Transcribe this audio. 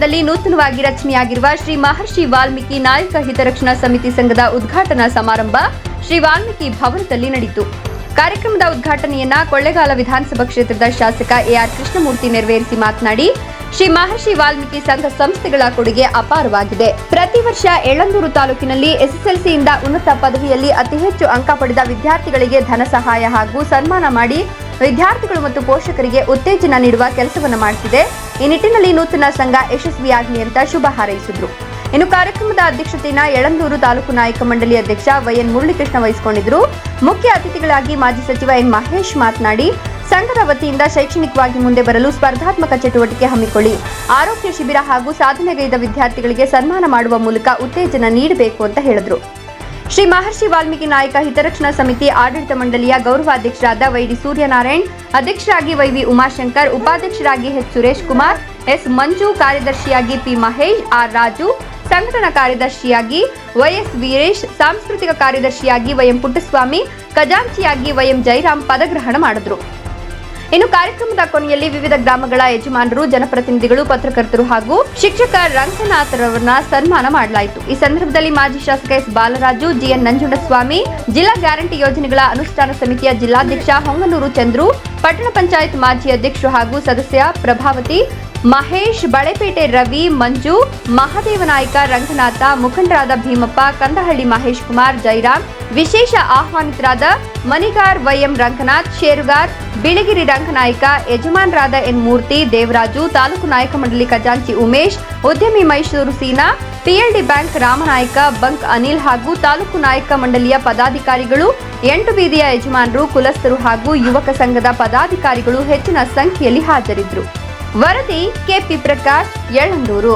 ಪಟ್ಟಣದಲ್ಲಿ ನೂತನವಾಗಿ ರಚನೆಯಾಗಿರುವ ಶ್ರೀ ಮಹರ್ಷಿ ವಾಲ್ಮೀಕಿ ನಾಯಕ ಹಿತರಕ್ಷಣಾ ಸಮಿತಿ ಸಂಘದ ಉದ್ಘಾಟನಾ ಸಮಾರಂಭ ಶ್ರೀ ವಾಲ್ಮೀಕಿ ಭವನದಲ್ಲಿ ನಡೆಯಿತು. ಕಾರ್ಯಕ್ರಮದ ಉದ್ಘಾಟನೆಯನ್ನ ಕೊಳ್ಳೇಗಾಲ ವಿಧಾನಸಭಾ ಕ್ಷೇತ್ರದ ಶಾಸಕ ಎಆರ್ ಕೃಷ್ಣಮೂರ್ತಿ ನೆರವೇರಿಸಿ ಮಾತನಾಡಿ, ಶ್ರೀ ಮಹರ್ಷಿ ವಾಲ್ಮೀಕಿ ಸಂಘ ಸಂಸ್ಥೆಗಳ ಕೊಡುಗೆ ಅಪಾರವಾಗಿದೆ. ಪ್ರತಿ ವರ್ಷ ಎಳಂದೂರು ತಾಲೂಕಿನಲ್ಲಿ ಎಸ್ಎಸ್ಎಲ್ಸಿಯಿಂದ ಉನ್ನತ ಪದವಿಯಲ್ಲಿ ಅತಿ ಹೆಚ್ಚು ಅಂಕ ಪಡೆದ ವಿದ್ಯಾರ್ಥಿಗಳಿಗೆ ಧನ ಸಹಾಯ ಹಾಗೂ ಸನ್ಮಾನ ಮಾಡಿ ವಿದ್ಯಾರ್ಥಿಗಳು ಮತ್ತು ಪೋಷಕರಿಗೆ ಉತ್ತೇಜನ ನೀಡುವ ಕೆಲಸವನ್ನು ಮಾಡುತ್ತಿದೆ ಈ ನಿಟ್ಟಿನಲ್ಲಿ ನೂತನ ಸಂಘ ಯಶಸ್ವಿಯಾಗಲಿ ಅಂತ ಶುಭ ಹಾರೈಸಿದ್ರು. ಇನ್ನು ಕಾರ್ಯಕ್ರಮದ ಅಧ್ಯಕ್ಷತೆಯನ್ನು ಯಳಂದೂರು ತಾಲೂಕು ನಾಯಕ ಮಂಡಳಿ ಅಧ್ಯಕ್ಷ ವೈಎನ್ ಮುರಳೀಕೃಷ್ಣ ವಹಿಸಿಕೊಂಡಿದ್ರು. ಮುಖ್ಯ ಅತಿಥಿಗಳಾಗಿ ಮಾಜಿ ಸಚಿವ ಎನ್ ಮಹೇಶ್ ಮಾತನಾಡಿ, ಸಂಘದ ವತಿಯಿಂದ ಶೈಕ್ಷಣಿಕವಾಗಿ ಮುಂದೆ ಬರಲು ಸ್ಪರ್ಧಾತ್ಮಕ ಚಟುವಟಿಕೆ ಹಮ್ಮಿಕೊಳ್ಳಿ. ಆರೋಗ್ಯ ಶಿಬಿರ ಹಾಗೂ ಸಾಧನೆಗೈದ ವಿದ್ಯಾರ್ಥಿಗಳಿಗೆ ಸನ್ಮಾನ ಮಾಡುವ ಮೂಲಕ ಉತ್ತೇಜನ ನೀಡಬೇಕು ಅಂತ ಹೇಳಿದ್ರು. ಶ್ರೀ ಮಹರ್ಷಿ ವಾಲ್ಮೀಕಿ ನಾಯಕ ಹಿತರಕ್ಷಣಾ ಸಮಿತಿ ಆಡಳಿತ ಮಂಡಳಿಯ ಗೌರವಾಧ್ಯಕ್ಷರಾದ ವೈಡಿ ಸೂರ್ಯನಾರಾಯಣ್, ಅಧ್ಯಕ್ಷರಾಗಿ ವೈವಿ ಉಮಾಶಂಕರ್, ಉಪಾಧ್ಯಕ್ಷರಾಗಿ ಎಚ್ ಸುರೇಶ್ ಕುಮಾರ್, ಎಸ್ ಮಂಜು, ಕಾರ್ಯದರ್ಶಿಯಾಗಿ ಪಿ ಮಹೇಶ್, ಆರ್ ರಾಜು, ಸಂಘಟನಾ ಕಾರ್ಯದರ್ಶಿಯಾಗಿ ವೈಎಸ್ ವೀರೇಶ್, ಸಾಂಸ್ಕೃತಿಕ ಕಾರ್ಯದರ್ಶಿಯಾಗಿ ವೈಎಂ ಪುಟ್ಟಸ್ವಾಮಿ, ಖಜಾಂಚಿಯಾಗಿ ವೈಎಂ ಜೈರಾಮ್ ಪದಗ್ರಹಣ ಮಾಡಿದ್ರು. ಇನ್ನು ಕಾರ್ಯಕ್ರಮದ ಕೊನೆಯಲ್ಲಿ ವಿವಿಧ ಗ್ರಾಮಗಳ ಯಜಮಾನರು, ಜನಪ್ರತಿನಿಧಿಗಳು, ಪತ್ರಕರ್ತರು ಹಾಗೂ ಶಿಕ್ಷಕ ರಂಗನಾಥರವರನ್ನ ಸನ್ಮಾನ ಮಾಡಲಾಯಿತು. ಈ ಸಂದರ್ಭದಲ್ಲಿ ಮಾಜಿ ಶಾಸಕ ಎಸ್ ಬಾಲರಾಜು, ಜಿಎನ್ ನಂಜುಂಡಸ್ವಾಮಿ, ಜಿಲ್ಲಾ ಗ್ಯಾರಂಟಿ ಯೋಜನೆಗಳ ಅನುಷ್ಠಾನ ಸಮಿತಿಯ ಜಿಲ್ಲಾಧ್ಯಕ್ಷ ಹೊಂಗನೂರು ಚಂದ್ರು, ಪಟ್ಟಣ ಪಂಚಾಯತ್ ಮಾಜಿ ಅಧ್ಯಕ್ಷರು ಹಾಗೂ ಸದಸ್ಯ ಪ್ರಭಾವತಿ ಮಹೇಶ್ ಬಳೆಪೇಟೆ ರವಿ ಮಂಜು ಮಹಾದೇವನಾಯಕ ರಂಗನಾಥ, ಮುಖಂಡರಾದ ಭೀಮಪ್ಪ, ಕಂದಹಳ್ಳಿ ಮಹೇಶ್ ಕುಮಾರ್, ಜೈರಾಮ್, ವಿಶೇಷ ಆಹ್ವಾನಿತರಾದ ಮನಿಗಾರ್ ವೈಎಂ ರಂಗನಾಥ್, ಶೇರುಗಾರ್, ಬಿಳಿಗಿರಿ ರಂಗನಾಯ್ಕ, ಯಜಮಾನರಾದ ಎನ್ ಮೂರ್ತಿ, ದೇವರಾಜು, ತಾಲೂಕು ನಾಯಕ ಮಂಡಳಿ ಖಜಾಂಚಿ ಉಮೇಶ್, ಉದ್ಯಮಿ Mysuru Seena, PLD bank Ramanayka, bunk Anil ಹಾಗೂ ತಾಲೂಕು ನಾಯಕ ಮಂಡಳಿಯ ಪದಾಧಿಕಾರಿಗಳು, ಎಂಟು ಬೀದಿಯ ಯಜಮಾನರು, ಕುಲಸ್ಥರು ಹಾಗೂ ಯುವಕ ಸಂಘದ ಪದಾಧಿಕಾರಿಗಳು ಹೆಚ್ಚಿನ ಸಂಖ್ಯೆಯಲ್ಲಿ ಹಾಜರಿದ್ದರು. ವರದಿ ಕೆಪಿ ಪ್ರಕಾಶ್ ಯಳಂದೂರು